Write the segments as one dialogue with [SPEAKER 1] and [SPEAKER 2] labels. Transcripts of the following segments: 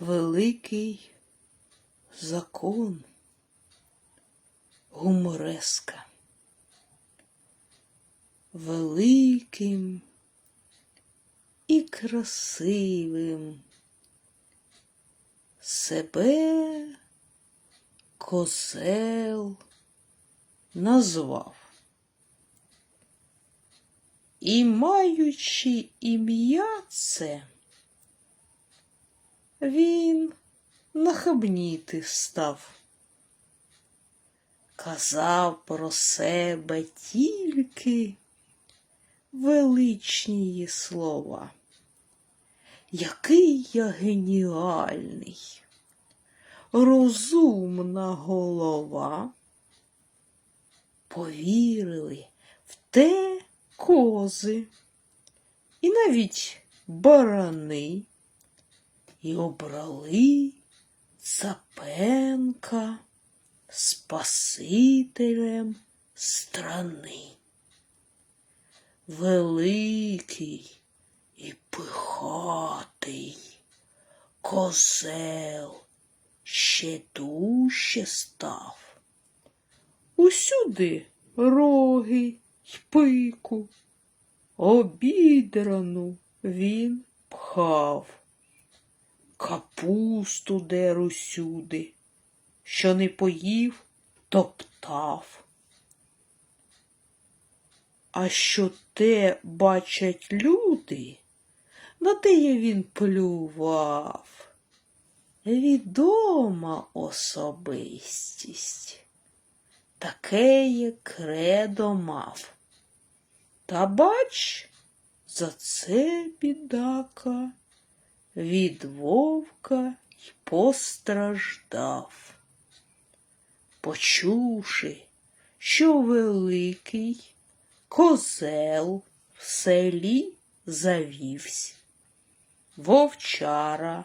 [SPEAKER 1] великий закон гумореска. Великим і красивим себе козел назвав. І маючи ім'я це, він нахабніти став. Казав про себе тільки величні слова. Який я геніальний, розумна голова. Повірили в те кози і навіть барани, і обрали Цапенка спасителем страни. Великий і пихатий козел ще дужче став. Усюди роги й пику, обідрану він пхав, капусту дер усюди, що не поїв, топтав. А що те бачать люди, на теє він плював. Відома особистість, такеє кредо мав. Та бач, за це бідака від вовка й постраждав. Почувши, що великий козел в селі завівсь, вовчара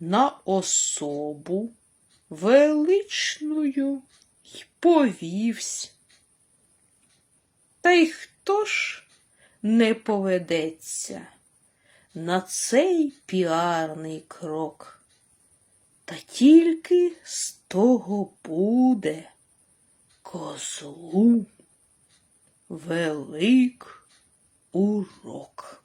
[SPEAKER 1] на особу величною й повівсь. Та й хто ж не поведеться на цей піарний крок? Та тільки з того буде козлу велик урок.